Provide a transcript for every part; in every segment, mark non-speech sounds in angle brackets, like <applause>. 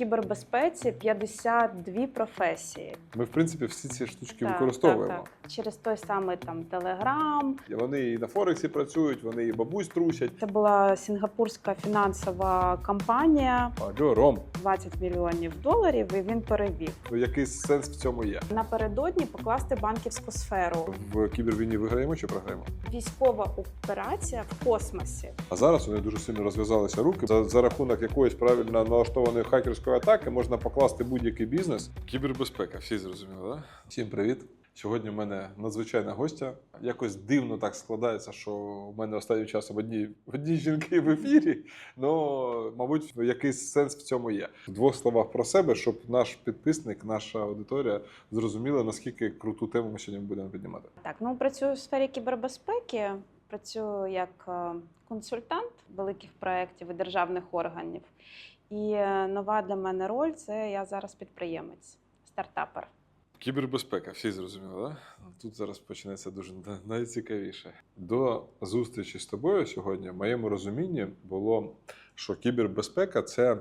кібербезпеці 52 професії. Ми, в принципі, всі ці штучки Так, використовуємо. Так, так. Через той самий там Телеграм. Вони і на Форексі працюють, вони і бабусь трусять. Це була сінгапурська фінансова компанія, Алло, Ром, 20 мільйонів доларів, і він перевів. ну якийсь сенс в цьому є. Напередодні покласти банківську сферу. В кібервійні виграємо чи програємо? Військова операція в космосі. А зараз вони дуже сильно розв'язалися руки. За, за рахунок якоїсь правильно налаштованої хакерської атаки можна покласти будь-який бізнес. Кібербезпека, всі зрозуміли, так? Всім привіт. Сьогодні в мене надзвичайна гостя. Якось дивно так складається, що в мене останнім часом одні, одні жінки в ефірі. Ну, мабуть, якийсь сенс в цьому є. В двох словах про себе, щоб наш підписник, наша аудиторія зрозуміла, наскільки круту тему ми сьогодні будемо піднімати. Так, ну працюю в сфері кібербезпеки. Працюю як е, консультант великих проєктів і державних органів. І е, нова для мене роль це я зараз підприємець, стартапер. Кібербезпека, всі зрозуміли, так? Тут зараз почнеться дуже найцікавіше. До зустрічі з тобою сьогодні, в моєму розумінні, було, що кібербезпека це е,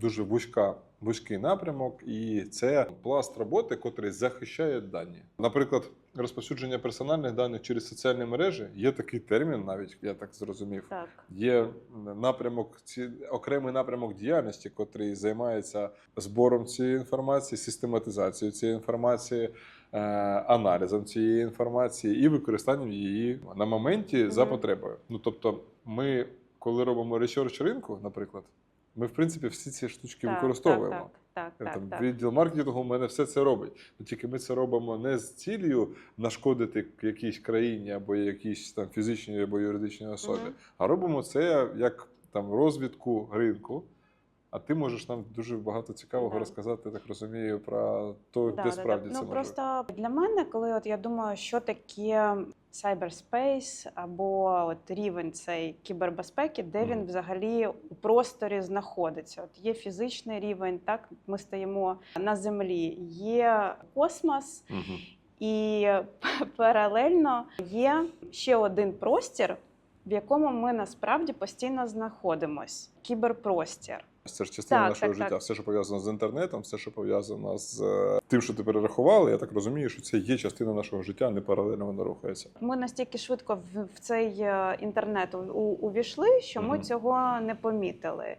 дуже вузька, вузький напрямок, і це пласт роботи, котрий захищає дані. Наприклад, розповсюдження персональних даних через соціальні мережі є такий термін, навіть я так зрозумів. Так. Є напрямок, ці окремий напрямок діяльності, котрий займається збором цієї інформації, систематизацією цієї інформації, е, аналізом цієї інформації і використанням її на моменті за потребою. Ну тобто, ми, коли робимо ресерч ринку, наприклад, ми в принципі всі ці штучки так, використовуємо. Так, так, так, Там так, так. відділ маркетингу у мене все це робить. Ну, тільки ми це робимо не з цілею нашкодити якійсь країні або якійсь там фізичній або юридичній особі, Мгм. а робимо це як там розвідку ринку. А ти можеш нам дуже багато цікавого Да. розказати, я так розумію, про Да, де да, справді да. це ну, може. просто для мене, коли от я думаю, що таке cyberspace або от рівень цей кібербезпеки, де він взагалі у просторі знаходиться. От є фізичний рівень, так ми стоїмо на землі, є космос, і <laughs> паралельно є ще один простір, в якому ми насправді постійно знаходимось кіберпростір. Це ж частина Так, нашого так, життя. так. Все, що пов'язано з інтернетом, все, що пов'язано з е, тим, що ти перерахували, я так розумію, що це є частина нашого життя, не паралельно воно рухається. Ми настільки швидко в, в цей е, інтернет увійшли, що ми Мгм. цього не помітили.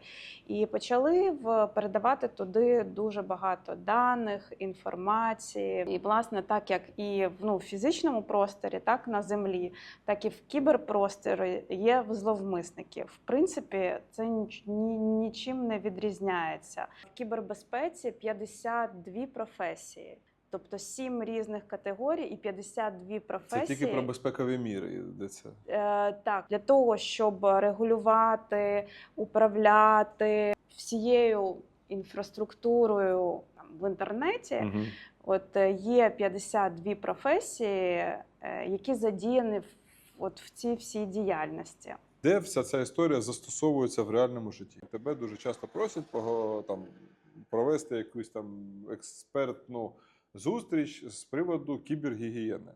І почали в, передавати туди дуже багато даних, інформації. І, власне, так як і в ну, в фізичному просторі, так на землі, так і в кіберпросторі є зловмисники. В принципі, це ніч- ні, нічим не відрізняється. В кібербезпеці 52 професії. Тобто сім різних категорій і 52 професії. Це тільки про безпекові міри йдеться. Е, так, для того, щоб регулювати, управляти всією інфраструктурою там, в інтернеті, Угу. от е, є 52 професії, е, які задіяні в, от, в цій всій діяльності. Де вся ця історія застосовується в реальному житті? Тебе дуже часто просять там, провести якусь там експертну зустріч з приводу кібергігієни.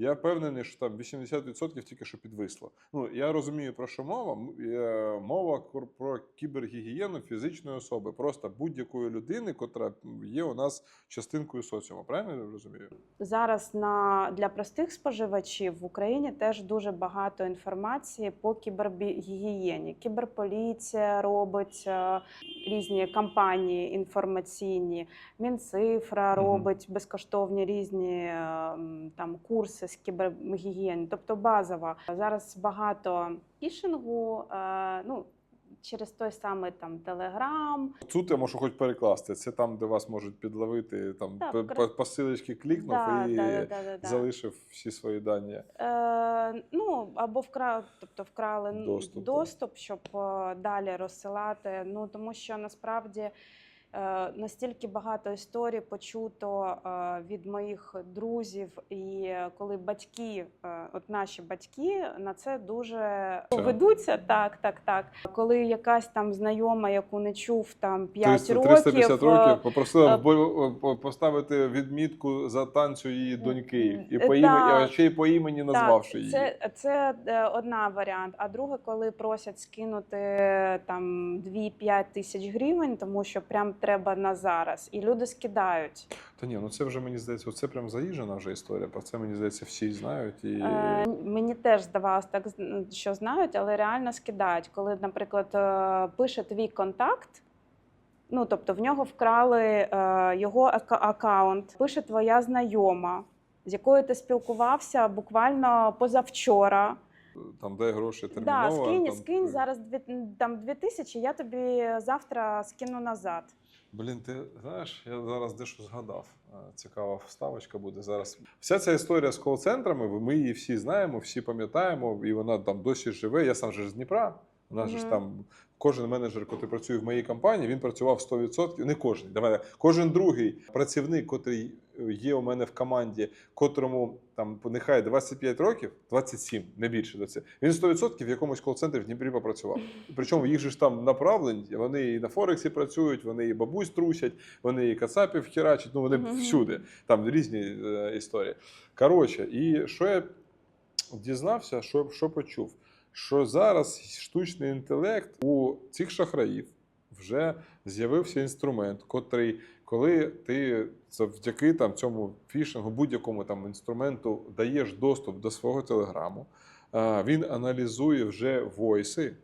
Я впевнений, що там 80% тільки що підвисло. Ну я розумію про що мова. Е, Мова про кібергігієну фізичної особи, просто будь-якої людини, котра є у нас частинкою соціуму. Правильно я розумію? Зараз на для простих споживачів в Україні теж дуже багато інформації по кібергігієні. Кіберполіція робить е, різні кампанії інформаційні. Мінцифра робить безкоштовні різні е, там курси з кібергігієни. Тобто базова зараз багато фішингу. е, Ну через той самий там Телеграм, Тут я можу хоч перекласти. Це там, де вас можуть підловити, там по, посилочки клікнув Да, і да, да, да, да, да. залишив всі свої дані. Е, ну або вкра... тобто вкрали Доступ, доступ, щоб е, далі розсилати. Ну тому що насправді. Е, Настільки багато історій почуто е, від моїх друзів, і коли батьки, е, от наші батьки, на це дуже Це- ведуться. Так, так, так. Коли якась там знайома, яку не чув там 5 300, років, 350 е, років попросила поставити відмітку за танцю її доньки, і по імені, ще й по імені назвавши її. Це, це одна варіант. А друге, коли просять скинути там 2-5 тисяч гривень, тому що прям треба на зараз, і люди скидають. Та ні, ну це вже мені здається, це прям заїжджена вже історія. Про це мені здається, всі знають. І Е, мені теж здавалося так, що знають, але реально скидають. Коли, наприклад, е, пише твій контакт. Ну, тобто в нього вкрали е, його ака- аккаунт, пише твоя знайома, з якою ти спілкувався буквально позавчора. там дай гроші Да, скинь, там, скинь зараз дві, там дві тисячі, я тобі завтра скину назад. Блін, ти знаєш, я зараз дещо згадав. Е, Цікава вставочка буде зараз. Вся ця історія з кол-центрами, ми її всі знаємо, всі пам'ятаємо, і вона там досі живе. Я сам же з Дніпра. У нас же ж там кожен менеджер, який працює в моїй компанії, він працював 100%. Не кожен, давай, кожен другий працівник, котрий є у мене в команді, котрому там нехай 25 років, 27, не більше до це. Він 100% в якомусь кол-центрі в Дніпрі попрацював. Причому їх же ж там направлені, вони і на Форексі працюють, вони і бабусь трусять, вони і кацапів херачать, ну вони Мгм. всюди. Там різні е, історії. Коротше, і що я дізнався, що, що почув? Що зараз штучний інтелект у цих шахраїв вже з'явився інструмент, котрий, коли ти завдяки там цьому фішингу, будь-якому там інструменту даєш доступ до свого телеграму, він аналізує вже войси,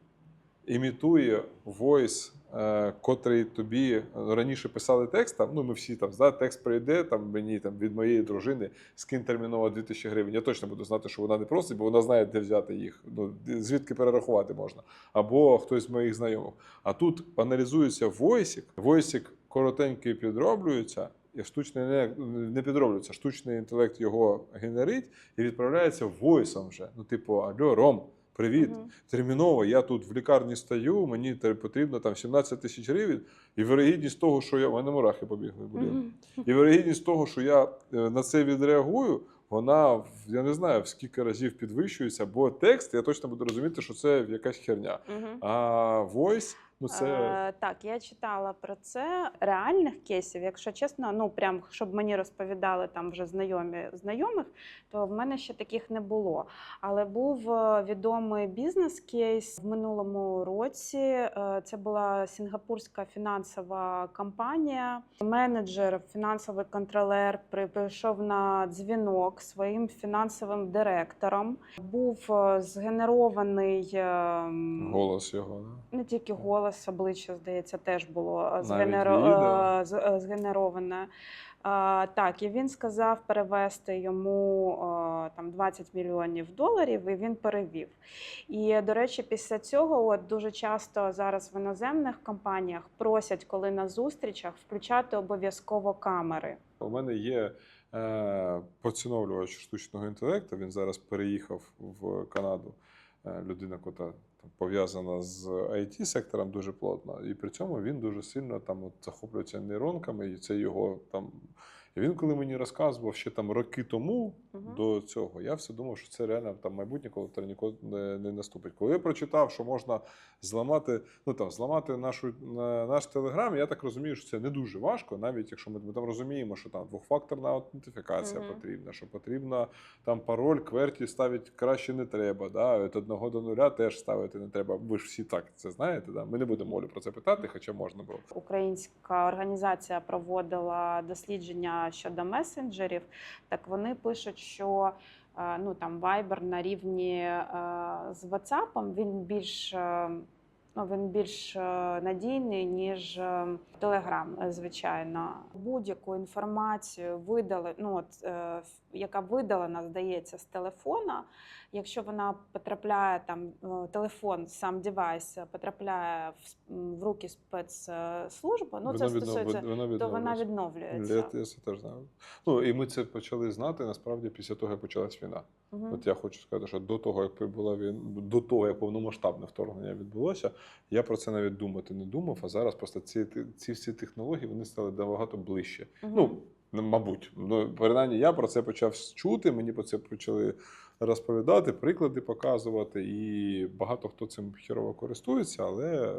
імітує войс, е, котрий тобі раніше писали текст. Там, ну ми всі там да, текст прийде там мені там від моєї дружини скинь терміново 2000 гривень. Я точно буду знати, що вона не просить, бо вона знає, де взяти їх. Ну звідки перерахувати можна, або хтось з моїх знайомих. А тут аналізується войсик, войсик коротенький підроблюється. І штучний не, не підроблюється, штучний інтелект його генерить і відправляється войсом вже. Ну, типу, алло, Ром, привіт. угу. Терміново, я тут в лікарні стою, мені потрібно там 17 тисяч гривень, і вирогідність того, що я. У мене мурахи побігли. Блін. Угу. І вирогідність того, що я е, на це відреагую, вона я не знаю в скільки разів підвищується, бо текст я точно буду розуміти, що це якась херня. Угу. А voice, ну це. Е, так, я читала про це реальних кейсів. Якщо чесно, ну прям щоб мені розповідали там вже знайомі знайомих, то в мене ще таких не було. Але був е, відомий бізнес-кейс в минулому році. Е, Це була сінгапурська фінансова компанія. Менеджер, фінансовий контролер прийшов на дзвінок своїм фінансовим директором. Був е, згенерований ем, Голос його. Не тільки голос, обличчя, здається, теж було е, згенеро... е, е, згенероване. Так, і він сказав перевести йому там 20 мільйонів доларів, і він перевів. І до речі, після цього от дуже часто зараз в іноземних компаніях просять, коли на зустрічах включати обов'язково камери. У мене є е, поціновлювач штучного інтелекту. Він зараз переїхав в Канаду. Людина, яка там пов'язана з it сектором дуже плотно, і при цьому він дуже сильно там от захоплюється нейронками, і це його там. І він, коли мені розказував ще там роки тому Мгм. до цього, я все думав, що це реально там майбутнє, коли це ніколи не, не наступить. Коли я прочитав, що можна зламати, ну там зламати нашу на- наш телеграм, я так розумію, що це не дуже важко, навіть якщо ми, ми там розуміємо, що там двохфакторна аутентифікація Мгм. потрібна, що потрібно там пароль, кверті ставити краще не треба. Да? Від одного до нуля теж ставити не треба. Ви ж всі так це знаєте. Да? Ми не будемо Олю про це питати, хоча можна було. Українська організація проводила дослідження щодо месенджерів. Так вони пишуть, що е, ну там Viber на рівні е, з WhatsApp, він більш е, Ну, він більш надійний, ніж Телеграм, звичайно. Будь-яку інформацію видали, ну от яка видалена, здається, з телефона. Якщо вона потрапляє там, е, телефон, сам девайс е, потрапляє в, в руки спецслужби, ну це стосується, воно то вона відновлюється. Я, я це теж знаю. Ну і ми це почали знати насправді після того, як почалась війна. Мгм. От я хочу сказати, що до того, як була він до того, як повномасштабне вторгнення відбулося, я про це навіть думати не думав. А зараз просто ці, ці всі технології вони стали набагато ближче. Ну, ну, мабуть, ну принаймні я про це почав чути. Мені про це почали розповідати, приклади показувати, і багато хто цим хірово користується, але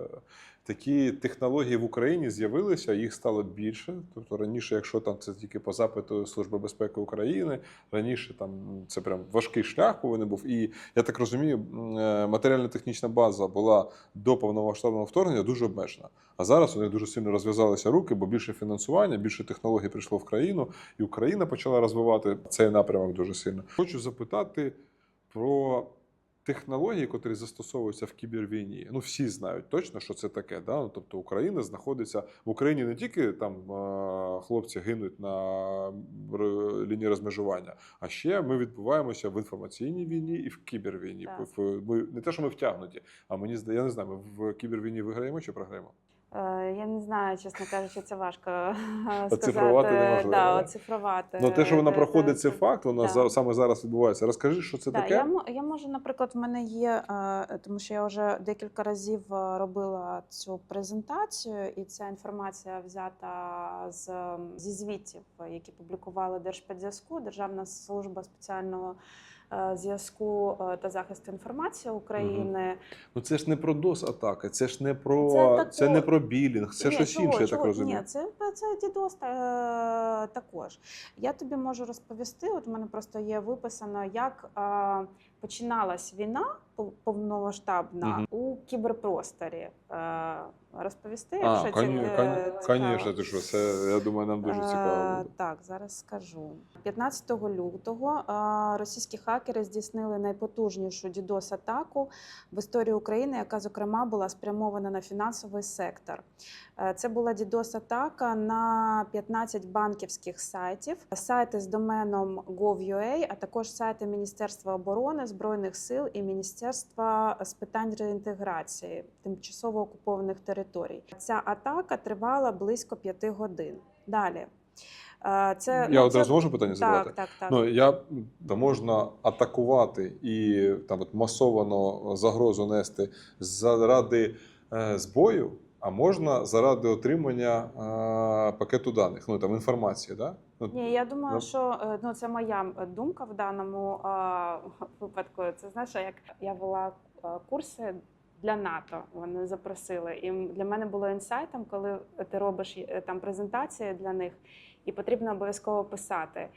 такі технології в Україні з'явилися, їх стало більше. Тобто раніше, якщо там це тільки по запиту Служби безпеки України, раніше там це прям важкий шлях повинен був. І я так розумію, е, матеріально-технічна база була до повномасштабного вторгнення дуже обмежена. А зараз них дуже сильно розв'язалися руки, бо більше фінансування, більше технологій прийшло в країну, і Україна почала розвивати цей напрямок дуже сильно. Хочу запитати про технології, котрі застосовуються в кібервійні. Ну, всі знають точно, що це таке. Да? Ну, тобто Україна знаходиться в Україні не тільки там е, хлопці гинуть на лінії розмежування, а ще ми відбуваємося в інформаційній війні і в кібервійні. Так. Ми не те, що ми втягнуті, а мені я не знаю, ми в кібервійні виграємо чи програємо? Е, Я не знаю, чесно кажучи, це важко е, сказати. Оцифрувати неможливо, Да, оцифрувати. Ну, те, що вона Е, проходить, це факт. Вона да. саме зараз відбувається. Розкажи, що це Да, таке? я, я можу, наприклад, в мене є, тому що я вже декілька разів робила цю презентацію, і ця інформація взята з, зі звітів, які публікували Держспецзв'язку, Державна служба спеціального зв'язку е, та захисту інформації України. Ну це ж не про DOS атаки, це ж не про Це це, не про білінг, це Ні, щось чого, інше, я чого? так розумію. Ні, це, це DDoS е, також. Я тобі можу розповісти. От у мене просто є виписано, як е, починалась війна повномасштабна Мгм. у кіберпросторі. Е, розповісти, А, якщо ці- коні, е, коні, цікаво. конечно, ти що, це я думаю, нам дуже Е, цікаво буде. Так, зараз скажу. 15 лютого е, російські хакери здійснили найпотужнішу DDoS-атаку в історії України, яка зокрема була спрямована на фінансовий сектор. Це була DDoS-атака на 15 банківських сайтів, сайти з доменом gov.ua, а також сайти Міністерства оборони, Збройних сил і Міністерства з питань реінтеграції тимчасово окупованих територій. Ця атака тривала близько п'яти годин. Далі. Е, Це, Я ну, одразу це... можу питання задавати? Так, так, так. Ну я да можна атакувати і там от масовано загрозу нести заради е, збою, а можна заради отримання е, пакету даних, ну там інформації, да? Ну, Ні, я думаю, що е, ну це моя е, думка в даному е, <laughs> випадку. Це знаєш, як я вела курси для НАТО. Вони запросили. І для мене було інсайтом, коли ти робиш там презентації для них, і потрібно обов'язково писати,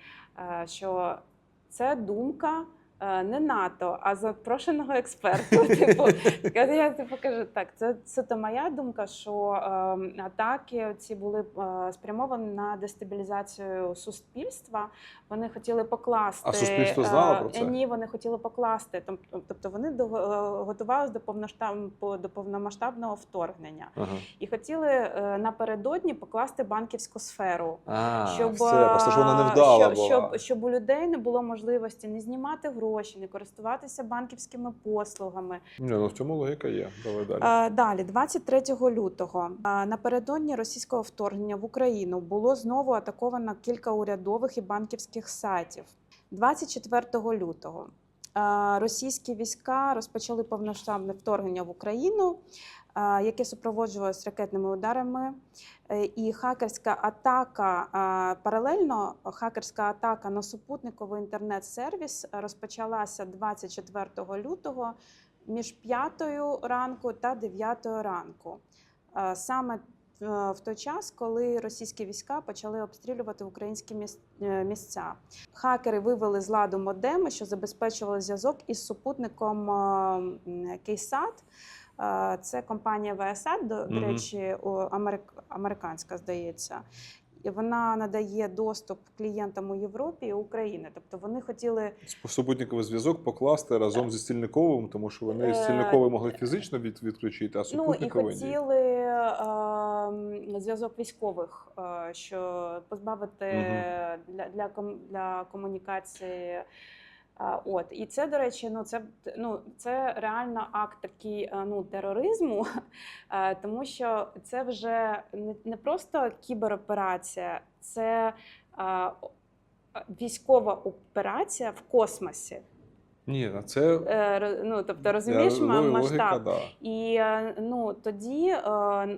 що це думка. Е, Не НАТО, а запрошеного експерту. <laughs> Типу, я, типу кажу, так, це, це то моя думка, що е, атаки ці були е, спрямовані на дестабілізацію суспільства. Вони хотіли покласти А суспільство знало е, про це? Ні, вони хотіли покласти. Тобто вони до, е, готувалися до повноштаб- до повномасштабного вторгнення Ага. і хотіли е, напередодні покласти банківську сферу. А, Щоб, все, просто що вона не вдала щоб, була. щоб, щоб у людей не було можливості не знімати гроші, не користуватися банківськими послугами. Ні, ну в цьому логіка є. Давай далі. Е, Далі, 23 лютого, е, напередодні російського вторгнення в Україну було знову атаковано кілька урядових і банківських сайтів. 24 лютого е, російські війська розпочали повноштабне вторгнення в Україну, яке супроводжувалось ракетними ударами. Е, І хакерська атака е, паралельно хакерська атака на супутниковий інтернет-сервіс розпочалася 24 лютого між 5 ранку та 9 ранку. Е, Саме е, в той час, коли російські війська почали обстрілювати українські е, місця. Хакери вивели з ладу модеми, що забезпечували зв'язок із супутником е, м, Кейсат. Це компанія Viasat, до, до речі, америк- американська, здається. І вона надає доступ клієнтам у Європі і Україні. Тобто вони хотіли Супутниковий зв'язок покласти разом зі стільниковим, тому що вони Е, стільниковий могли фізично від, відключити, а Ну і хотіли е, зв'язок військових, е, що позбавити Мгм. для, для, ком, для комунікації. От і це, до речі, ну це ну це реально акт такий е, ну тероризму, <laughs> е, тому що це вже не, просто кібероперація, це е, військова операція в космосі. Ні, а це Ну тобто розумієш я- ма- логіка, масштаб. да. І ну тоді,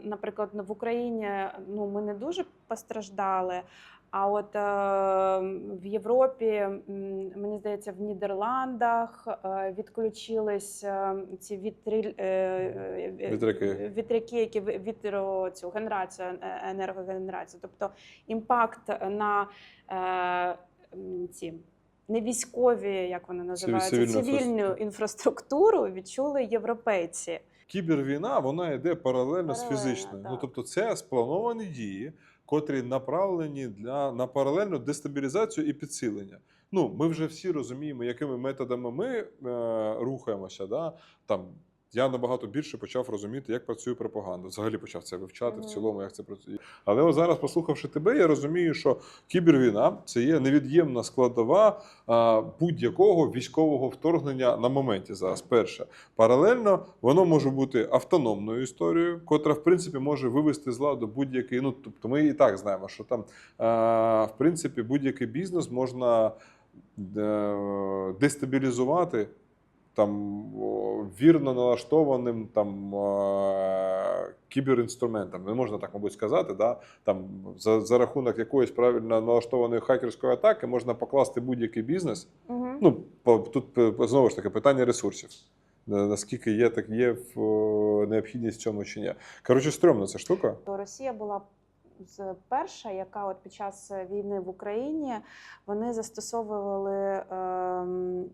наприклад, в Україні ну ми не дуже постраждали. А от е, в Європі, мені здається, в Нідерландах е, відключились е, ці вітриль, е, е, Вітряки. вітряки, які вітро цю генерацію, енергогенерацію. Тобто імпакт на е, ці. Не військові, як вони називаються, цивільну цивільну інфраструктуру відчули європейці. Кібервійна вона йде паралельно, з фізичною. Ну тобто, це сплановані дії, котрі направлені для на паралельну дестабілізацію і підсилення. Ну, ми вже всі розуміємо, якими методами ми е, рухаємося. Да? Там я набагато більше почав розуміти, як працює пропаганда. Взагалі почав це вивчати в цілому, як це працює. Але от зараз, послухавши тебе, я розумію, що кібервійна це є невід'ємна складова а, будь-якого військового вторгнення на моменті зараз. Перше, паралельно воно може бути автономною історією, котра в принципі може вивести з ладу будь-який. Ну тобто, ми і так знаємо, що там а, в принципі будь-який бізнес можна е, дестабілізувати. Там вірно налаштованим там е, кіберінструментом, не можна так, мабуть, сказати. Да? Там за, за рахунок якоїсь правильно налаштованої хакерської атаки можна покласти будь-який бізнес. Угу. Ну по- тут е, знову ж таки питання ресурсів. Е, Наскільки є, так є в, необхідність в цьому чи ні. Коротше, стрьомна ця штука. То Росія була з перша, яка от під час війни в Україні вони застосовували. ем,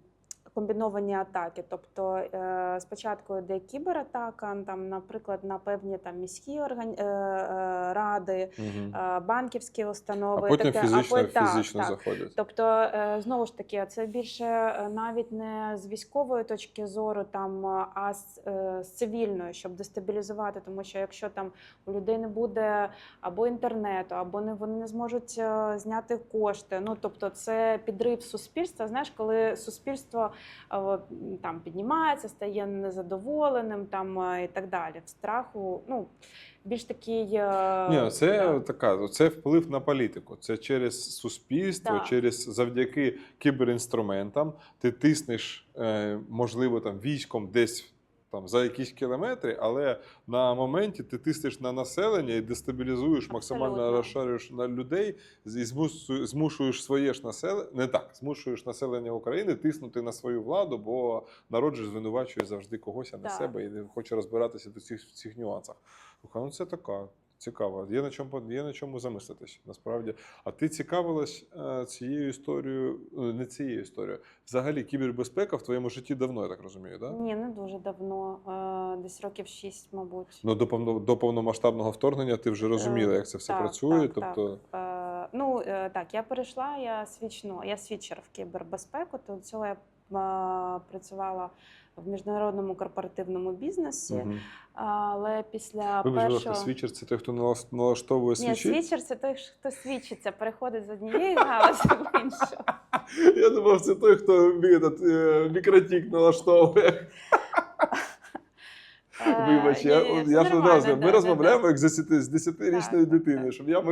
Комбіновані атаки, тобто е, спочатку йде кібератака, там, наприклад, на певні там міські орган... е, е, ради, Угу. банківські А установи, потім таке. фізично, а по- так, фізично так. Тобто, знову ж таки, це більше навіть не з військової точки зору, там, а з, з цивільної, щоб дестабілізувати. Тому що якщо там у людей не буде або інтернету, або не вони не зможуть зняти кошти. Ну тобто, це підрив суспільства. Знаєш, коли суспільство там піднімається, стає незадоволеним, там і так далі. В страху, ну більш такий е, Ні, це да. така, це вплив на політику. Це через суспільство, да. через завдяки кіберінструментам. Ти тиснеш, е, можливо, там військом десь там за якісь кілометри, але на моменті ти тиснеш на населення і дестабілізуєш, максимально розшарюєш на людей і змушуєш своє ж населення, не так, змушуєш населення України тиснути на свою владу, бо народ же звинувачує завжди когось, а не Так. себе, і не хоче розбиратися до цих, цих нюансах. Ну це така. Цікаво. Є на чому є на чому замислитись, насправді. А ти цікавилась е, цією історією, ну, не цією історією. Взагалі, кібербезпека в твоєму житті давно, я так розумію, так? Ні, не дуже давно, е, десь років шість, мабуть. Ну, до, повно, до повномасштабного вторгнення ти вже розуміла, як це все так, працює. так, тобто, Е, ну е, так, я перейшла, я свічну, я свічер в кібербезпеку. До цього я е, працювала в міжнародному корпоративному бізнесі. угу. Але після вибач, першого свічер це той, хто налаштовує свічі? ні, свічер це той, хто свідчиться, переходить з однієї галузі в іншу. <laughs> Я думав, це той, хто е, мікротік налаштовує. Е, Вибач, я, я да, Ми розмовляємо як з 10 з 10-річною Так, так, дитиною, щоб я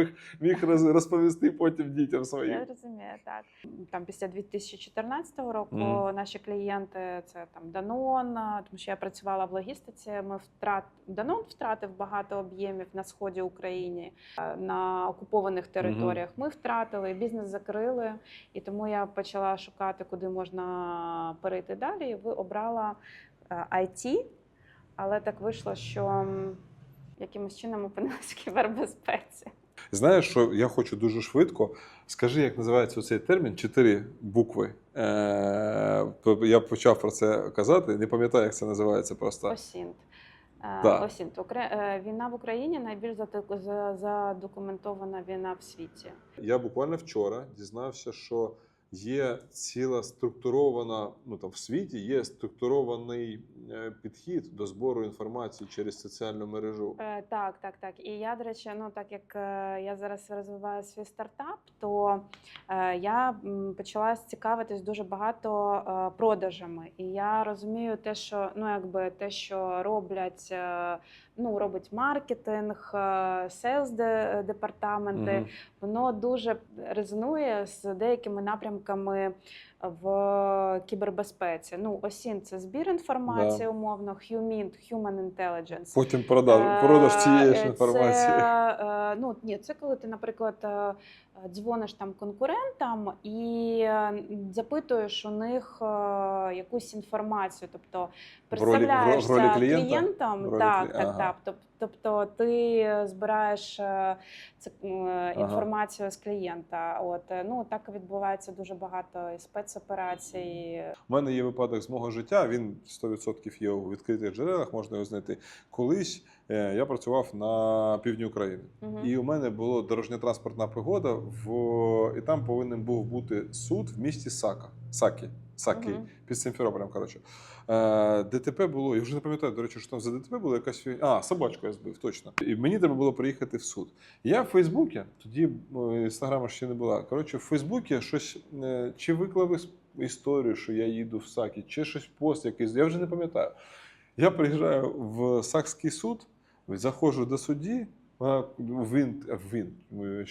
міг, розповісти потім дітям своїм. Я розумію, так. Там після 2014 року наші клієнти це там Данон, тому що я працювала в логістиці. Ми втрат Данон втратив багато об'ємів на сході України е, на окупованих територіях. Ми втратили, бізнес закрили, і тому я почала шукати, куди можна перейти далі. І ви обрала е, IT, але так вийшло, що якимось чином опинилась в кібербезпеці. Знаєш, що я хочу дуже швидко. Скажи, як називається цей термін? Чотири букви. Е, я почав про це казати. Не пам'ятаю, як це називається просто. Осінт. Е, Так. Осінт. Е, Війна в Україні найбільш задокументована війна в світі. Я буквально вчора дізнався, що є ціла структурована, ну там в світі є структурований е, підхід до збору інформації через соціальну мережу. Е, Так, так, так. І я, до речі, ну так як е, я зараз розвиваю свій стартап, то е, я почала цікавитись дуже багато е, продажами. І я розумію те, що ну якби те, що роблять, е, ну робить маркетинг, сейлз департаменти. Мгм. воно дуже резонує з деякими напрямками напрямками в кібербезпеці. Ну, OSINT – це збір інформації, Да. умовно, HUMINT – Human Intelligence. Потім продаж, продаж цієї ж Е, інформації. Це, е, ну, ні, це коли ти, наприклад, е, дзвониш там конкурентам і е, запитуєш у них е, якусь інформацію, тобто В ролі- представляєшся в ролі клієнта? клієнтам, В ролі так, клі- так, ага. так. Тоб- Тобто ти збираєш е, це, е, інформацію з клієнта. От е, ну так відбувається дуже багато і спецоперацій. У мене є випадок з мого життя. Він 100% є у відкритих джерелах, можна його знайти. Колись е, я працював на півдні України, угу. і у мене була дорожньо-транспортна пригода, в і там повинен був бути суд в місті Сака. Сакі. Сакі Мгм. під Симферополем. Коротше. Е, ДТП було, я вже не пам'ятаю, до речі, що там за ДТП було якась. А, собачку я збив, точно. І мені треба було приїхати в суд. Я в Фейсбуці, тоді е, інстаграма ще не була. Коротше, в Фейсбуці щось е, чи виклав історію, що я їду в Сакі, чи щось пост якийсь, я вже не пам'ятаю. Я приїжджаю в Сакський суд, заходжу до судді. Вона він, він,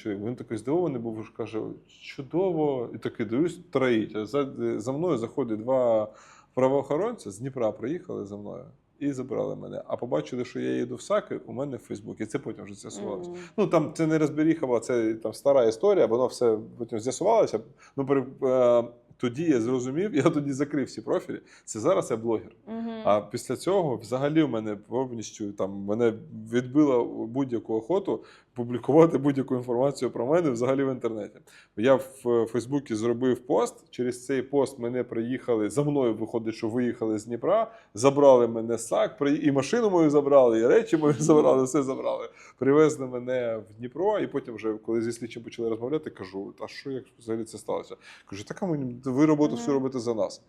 він такий здивований був, каже: чудово, і такий дивлюсь, троїть. А за, за мною заходять два правоохоронці з Дніпра приїхали за мною і забрали мене. А побачили, що я їду в Саки, у мене в Фейсбуці. Це потім вже з'ясувалося. Мгм. Ну там це не розберіха, була, це там стара історія, воно все потім з'ясувалося. Ну, при, е, тоді я зрозумів, я тоді закрив всі профілі. Це зараз я блогер. Угу. А після цього, взагалі, в мене повністю там мене відбила будь-яку охоту публікувати будь-яку інформацію про мене взагалі в інтернеті. Я в е, Фейсбуці зробив пост. Через цей пост мене приїхали за мною. Виходить, що виїхали з Дніпра, забрали мене з САК, і машину мою забрали, і речі мої забрали, все забрали. Привезли мене в Дніпро, і потім, вже коли зі слідчим почали розмовляти, кажу: а що як взагалі це сталося? Кажу, так а ми- ви роботу всю робите за нас.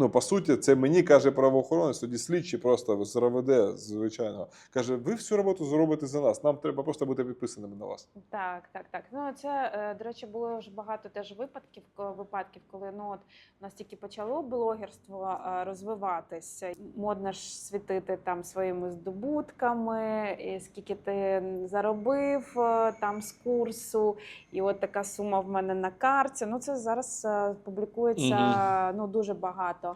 Ну, по суті, це мені каже правоохоронець, тоді слідчий просто з РВД, звичайного. Каже, ви всю роботу зробите за нас. Нам треба просто бути підписаними на вас. Так, так, так. Ну це е, до речі, було ж багато теж випадків, випадків, коли ну от у нас тільки почало блогерство е, розвиватися. Модно ж світити там своїми здобутками, і скільки ти заробив е, там з курсу, і от така сума в мене на карті. Ну це зараз публікується ну дуже багато.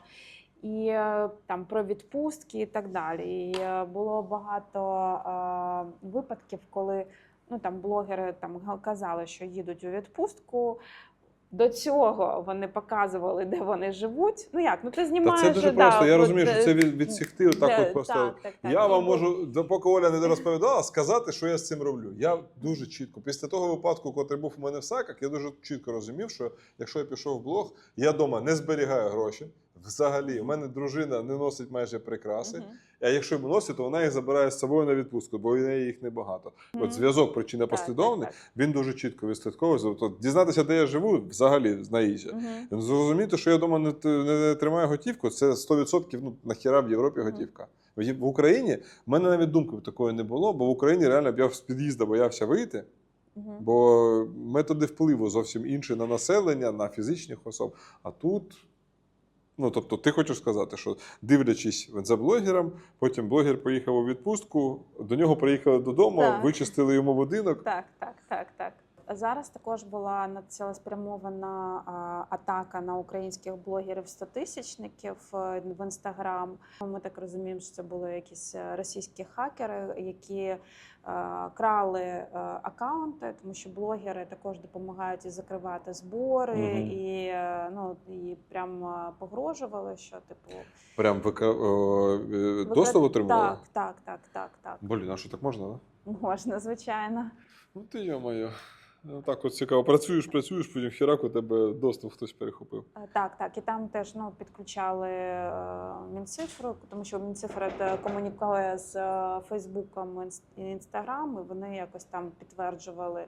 І е, там про відпустки і так далі. І е, було багато е, випадків, коли ну там блогери там казали, що їдуть у відпустку. До цього вони показували, де вони живуть. Ну як? Ну ти Та знімаєш це дуже да, просто. Я от, розумію, що е, це від, відсікти отак де- от просто. так, так, так. Я І вам бу- можу, допоки Оля не розповідала, сказати, що я з цим роблю. Я дуже чітко. Після того випадку, котрий був у мене в саках, я дуже чітко розумів, що якщо я пішов в блог, я вдома не зберігаю гроші. Взагалі, у мене дружина не носить майже прикраси. Мгм. А якщо носить, то вона їх забирає з собою на відпустку, бо в неї їх небагато. Мгм. От зв'язок причина Так, послідовний, так, він дуже чітко відслідковує. Тобто дізнатися, де я живу, взагалі на їжі. так. Мгм. Зрозуміти, що я вдома не, т- не тримаю готівку, це 100% ну, нахіра в Європі Мгм. готівка. В Є- В Україні в мене навіть думки такої не було, бо в Україні реально б я з під'їзду боявся вийти, Мгм. бо методи впливу зовсім інші на населення, на фізичних особ. А тут. Ну, тобто, ти хочеш сказати, що дивлячись за блогером, потім блогер поїхав у відпустку, до нього приїхали додому, Так. вичистили йому будинок. Так, так, так, так. Зараз також була на- цілеспрямована атака на українських блогерів стотисячників е, в інстаграм. Ми так розуміємо, що це були якісь російські хакери, які е, крали е, акаунти, тому що блогери також допомагають і закривати збори, Мгм. і ну і прям погрожували, що типу Прям вика... доступ отримували? Так, так, так, так, так. Блін, а що так можна, да? Можна, звичайно. Ну ти йо-моє. Ну, Так от цікаво, працюєш, працюєш, потім хірак у тебе доступ хтось перехопив. Так, так, і там теж ну підключали е, Мінцифру, тому що Мінцифра е, комунікує з е, Фейсбуком і Інстаграм, і вони якось там підтверджували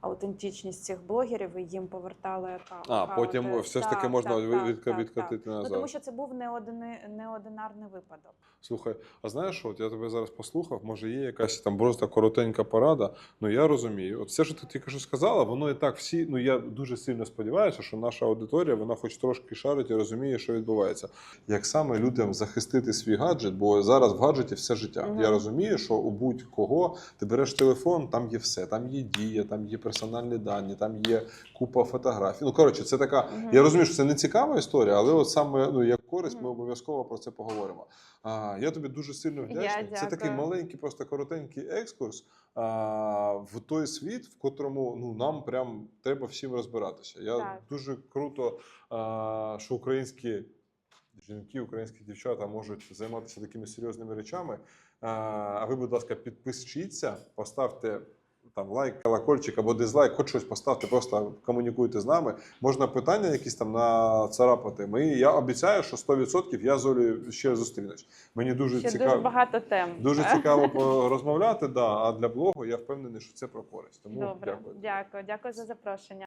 аутентичність цих блогерів і їм повертали ака- А, потім все ж таки Так, можна так, від- так, відкатити так. назад. Ну, тому що це був неодини, неодинарний випадок. Слухай, а знаєш, от я тебе зараз послухав, може є якась там просто коротенька порада. Ну я розумію. От все, що ти тільки що сказала, воно і так всі. Ну я дуже сильно сподіваюся, що наша аудиторія вона хоч трошки шарить і розуміє, що відбувається. Як саме людям захистити свій гаджет, бо зараз в гаджеті все життя. Мгм. Я розумію, що у будь-кого ти береш телефон, там є все, там є дія, там є персональні дані, там є купа фотографій. Ну коротше, це така. Мгм. Я розумію, що це не цікава історія, але от саме ну як користь, ми обов'язково про це поговоримо. А, я тобі дуже сильно вдячний. Це такий маленький, просто коротенький екскурс а, в той світ, в котрому ну нам прям треба всім розбиратися. Я Так. дуже круто, а, що українські жінки, українські дівчата можуть займатися такими серйозними речами. А ви, будь ласка, підпишіться, поставте. Там лайк, колокольчик або дизлайк, хоч щось поставте, просто комунікуйте з нами. Можна питання якісь там нацарапати. Ми, я обіцяю, що 100% я з Олею ще зустрінусь. Мені дуже Ще цікаво. дуже багато тем. Дуже цікаво порозмовляти, да. А для блогу я впевнений, що це про користь. Тому Добре, дякую. дякую, дякую за запрошення.